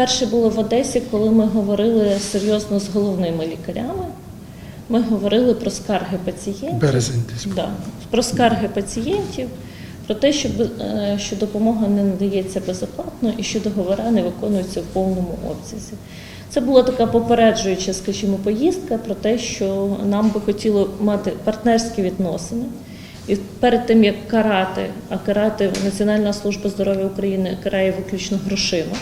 Перше було в Одесі, коли ми говорили серйозно з головними лікарями. Ми говорили про скарги пацієнтів. Березень десь. Да, про скарги пацієнтів, про те, що, е, що допомога не надається безоплатно і що договори не виконуються в повному обсязі. Це була така попереджуюча, скажімо, поїздка про те, що нам би хотіло мати партнерські відносини. І перед тим як карати, а карати Національна служба здоров'я України карає виключно грошима.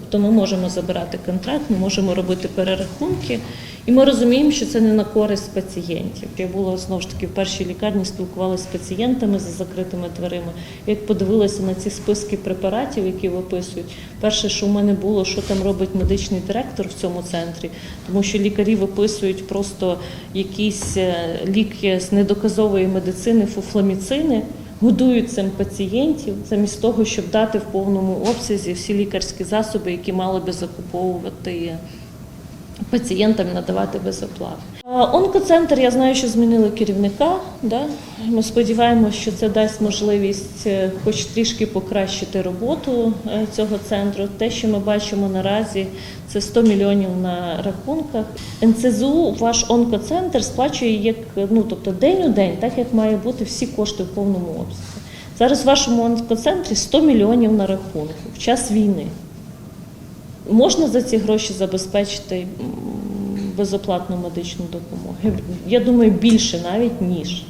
Тобто ми можемо забирати контракт, ми можемо робити перерахунки, і ми розуміємо, що це не на користь пацієнтів. Я була знову ж таки в першій лікарні, спілкувалася з пацієнтами за закритими дверима. Як подивилася на ці списки препаратів, які виписують, перше, що в мене було, що там робить медичний директор в цьому центрі, тому що лікарі виписують просто якісь е, ліки з недоказової медицини, фуфламіцини годують цим пацієнтів замість того, щоб дати в повному обсязі всі лікарські засоби, які мали би закуповувати пацієнтам, надавати безоплатно. Онкоцентр, я знаю, що змінили керівника. Да? Ми сподіваємося, що це дасть можливість е, хоч трішки покращити роботу е, цього центру. Те, що ми бачимо наразі, це 100 мільйонів на рахунках. НЦЗУ ваш онкоцентр сплачує як ну тобто день у день, так як має бути всі кошти в повному обсязі. Зараз в вашому онкоцентрі 100 мільйонів на рахунку в час війни. Можна за ці гроші забезпечити безоплатну медичну допомогу? Я думаю, більше навіть ніж.